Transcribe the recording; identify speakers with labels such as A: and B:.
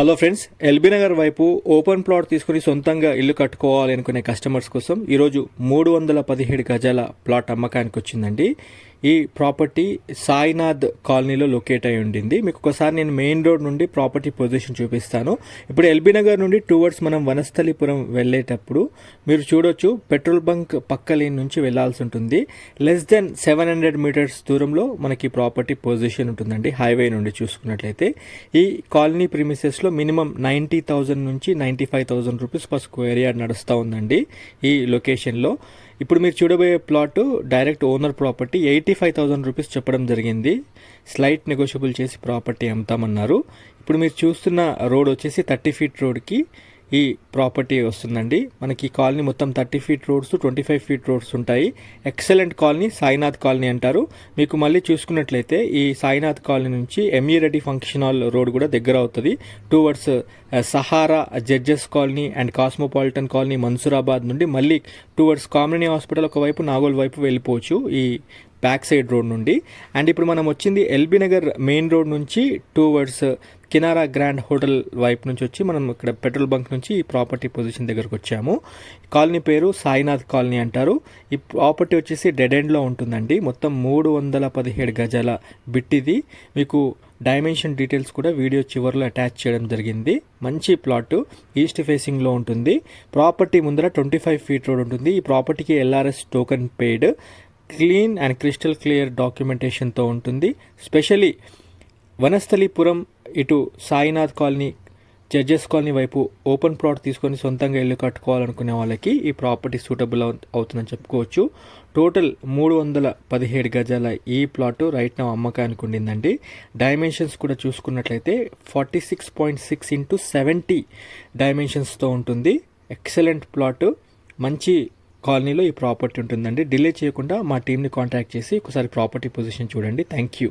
A: Hello friends LB Nagar వైపు open plot తీసుకుని సొంతంగా ఇల్లు కట్టుకోవాలనుకునే కస్టమర్స్ కోసం ఈరోజు మూడు వందల పదిహేడు గజాల ప్లాట్ అమ్మకానికి వచ్చిందండి ఈ ప్రాపర్టీ సాయినాథ్ కాలనీలో లొకేట్ అయి ఉండింది. మీకు ఒకసారి నేను మెయిన్ రోడ్ నుండి ప్రాపర్టీ పొజిషన్ చూపిస్తాను. ఇప్పుడు ఎల్బీ నగర్ నుండి టూవర్డ్స్ మనం వనస్థలిపురం వెళ్ళేటప్పుడు మీరు చూడొచ్చు పెట్రోల్ బంక్ పక్క లేన్ నుంచి వెళ్ళాల్సి ఉంటుంది. Less than seven hundred metres దూరంలో మనకి ప్రాపర్టీ పొజిషన్ ఉంటుందండి హైవే నుండి చూసుకున్నట్లయితే. ఈ కాలనీ ప్రిమిసెస్లో మినిమం నైంటీ థౌజండ్ నుంచి ninety five thousand rupees per square yard నడుస్తూ ఉందండి ఈ లొకేషన్లో ఇప్పుడు మీరు చూడబోయే plot direct owner property eighty five thousand rupees చెప్పడం జరిగింది. స్లైట్ నెగోషియబుల్ చేసి ప్రాపర్టీ అమ్ముతామన్నారు. ఇప్పుడు మీరు చూస్తున్న రోడ్ వచ్చేసి థర్టీ ఫీట్ రోడ్కి ఈ ప్రాపర్టీ వస్తుందండి. మనకి ఈ కాలనీ మొత్తం thirty feet roads twenty five feet roads ఉంటాయి. ఎక్సలెంట్ కాలనీ సాయినాథ్ కాలనీ అంటారు. మీకు మళ్ళీ చూసుకున్నట్లయితే ఈ సాయినాథ్ కాలనీ నుంచి M E Reddy function hall road కూడా దగ్గర అవుతుంది. Towards Sahara judges colony and cosmopolitan colony Mansoorabad నుండి మళ్ళీ టువర్డ్స్ కామినీ హాస్పిటల్ ఒకవైపు నాగోల్ వైపు వెళ్ళిపోవచ్చు. ఈ బ్యాక్ సైడ్ రోడ్ నుండి. అండ్ ఇప్పుడు మనం వచ్చింది L B Nagar main road నుంచి టువర్డ్స్ కినారా గ్రాండ్ హోటల్ వైపు నుంచి వచ్చి మనం ఇక్కడ పెట్రోల్ బంక్ నుంచి ఈ ప్రాపర్టీ పొజిషన్ దగ్గరకు వచ్చాము. కాలనీ పేరు సాయినాథ్ కాలనీ అంటారు. ఈ ప్రాపర్టీ వచ్చేసి డెడ్ ఎండ్లో ఉంటుందండి. మొత్తం మూడు వందల పదిహేడు గజాల బిట్టిది మీకు డైమెన్షన్ డీటెయిల్స్ కూడా వీడియో చివరిలో అటాచ్ చేయడం జరిగింది. మంచి ప్లాట్ ఈస్ట్ ఫేసింగ్లో ఉంటుంది. ప్రాపర్టీ ముందర ట్వంటీ ఫైవ్ ఫీట్ రోడ్ ఉంటుంది. ఈ ప్రాపర్టీకి L R S token paid clean and crystal clear డాక్యుమెంటేషన్తో ఉంటుంది. స్పెషలీ వనస్థలిపురం ఇటు సాయినాథ్ కాలనీ జడ్జెస్ కాలనీ వైపు ఓపెన్ ప్లాట్ తీసుకొని సొంతంగా ఇల్లు కట్టుకోవాలనుకునే వాళ్ళకి ఈ ప్రాపర్టీ సూటబుల్ అవుతుందని చెప్పుకోవచ్చు. టోటల్ మూడు వందల పదిహేడు గజాల ఈ ప్లాట్ రైట్ నా అమ్మకానికి ఉండిందండి. డైమెన్షన్స్ కూడా చూసుకున్నట్లయితే forty six point six into seventy డైమెన్షన్స్తో ఉంటుంది. Excellent plot. మంచి కాలనీలో ఈ ప్రాపర్టీ ఉంటుందండి. డిలే చేయకుండా మా టీంని కాంటాక్ట్ చేసి ఒకసారి ప్రాపర్టీ పొజిషన్ చూడండి. Thank you